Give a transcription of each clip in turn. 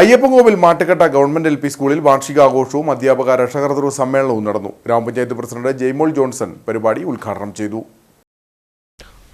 Ayyappancoil Mattukatta government L P സ്കൂളിൽ വാർഷികാഘോഷവും അധ്യാപക രക്ഷകർതൃ സമ്മേളനവും നടന്നു. ഗ്രാമപഞ്ചായത്ത് പ്രസിഡന്റ് ജെയ്മോൾ ജോൺസൺ പരിപാടി ഉദ്ഘാടനം ചെയ്തു.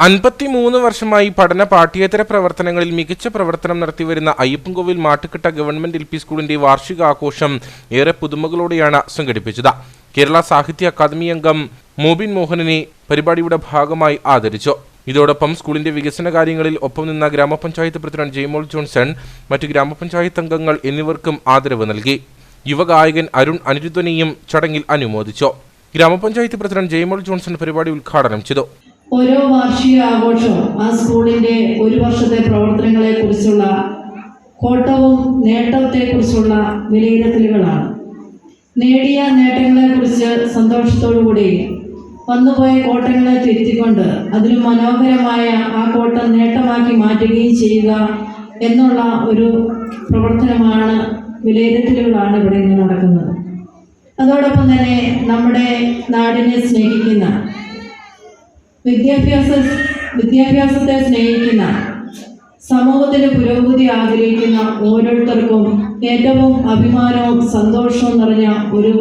അൻപത്തിമൂന്ന് വർഷമായി പഠന പാഠ്യേതര പ്രവർത്തനങ്ങളിൽ മികച്ച പ്രവർത്തനം നടത്തിവരുന്ന Ayyappancoil Mattukatta government L P സ്കൂളിന്റെ വാർഷികാഘോഷം ഏറെ പുതുമകളോടെയാണ് സംഘടിപ്പിച്ചത്. കേരള സാഹിത്യ അക്കാദമി അംഗം മോബിൻ മോഹനനെ പരിപാടിയുടെ ഭാഗമായി ആദരിച്ചു. ഇതോടൊപ്പം സ്കൂളിന്റെ വികസന കാര്യങ്ങളിൽ ഒപ്പം നിന്ന ഗ്രാമപഞ്ചായത്ത് പ്രസിഡന്റ് ജെയ്മോൾ ജോൺസൺ മറ്റ് ഗ്രാമപഞ്ചായത്ത് അംഗങ്ങൾ എന്നിവർക്കും ആദരവ് നൽകി. യുവഗായകൻ അരുൺ അനിരുദ്ധനെയും ചടങ്ങിൽ അനുമോദിച്ചു. ഗ്രാമപഞ്ചായത്ത് പ്രസിഡന്റ് ജെയ്മോൾ ജോൺസൺ പരിപാടി ഉദ്ഘാടനം ചെയ്തു. ഓരോ വാർഷിക ആഘോഷവും ആ സ്കൂളിന്റെ ഒരു വർഷത്തെ പ്രവർത്തനങ്ങളെ കുറിച്ചുള്ള കോട്ടവും നേട്ടത്തെക്കുറിച്ചുള്ള വിലയിരുത്തലുകളാണ്. നേടിയ നേട്ടങ്ങളെക്കുറിച്ച് സന്തോഷത്തോടുകൂടി വന്നുപോയ കോട്ടങ്ങളെ തിരുത്തിക്കൊണ്ട് അതിലും മനോഹരമായ ആ കോട്ടം നേട്ടമാക്കി മാറ്റുകയും ചെയ്യുക എന്നുള്ള ഒരു പ്രവർത്തനമാണ് വിലയിരുത്തലുകളാണ് ഇവിടെ ഇന്ന് നടക്കുന്നത്. അതോടൊപ്പം തന്നെ നമ്മുടെ നാടിനെ സ്നേഹിക്കുന്ന വിദ്യാഭ്യാസ വിദ്യാഭ്യാസത്തെ സ്നേഹിക്കുന്ന സമൂഹത്തിന്റെ പുരോഗതി ആഗ്രഹിക്കുന്ന ഓരോരുത്തർക്കും ഏറ്റവും അഭിമാനവും സന്തോഷവും നിറഞ്ഞ ഒരു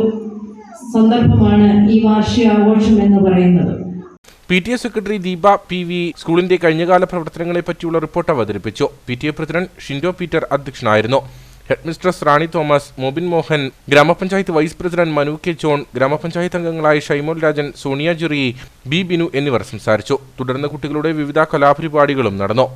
സന്ദർഭമാണ് ഈ വാർഷികാഘോഷം എന്ന് പറയുന്നത്. P T A secretary Deepa P V സ്കൂളിന്റെ കഴിഞ്ഞകാല പ്രവർത്തനങ്ങളെ പറ്റിയുള്ള റിപ്പോർട്ട് അവതരിപ്പിച്ചു. P T A president Shindo Peter അധ്യക്ഷനായിരുന്നു. ഹെഡ്മിസ്ട്രസ് റാണി തോമസ് മോബിൻ മോഹൻ ഗ്രാമപഞ്ചായത്ത് vice president Manu K John ഗ്രാമപഞ്ചായത്ത് അംഗങ്ങളായ ഷൈമോൾ രാജൻ സോണിയ ജുറി ബി ബിനു എന്നിവർ സംസാരിച്ചു. തുടർന്ന് കുട്ടികളുടെ വിവിധ കലാപരിപാടികളും നടന്നു.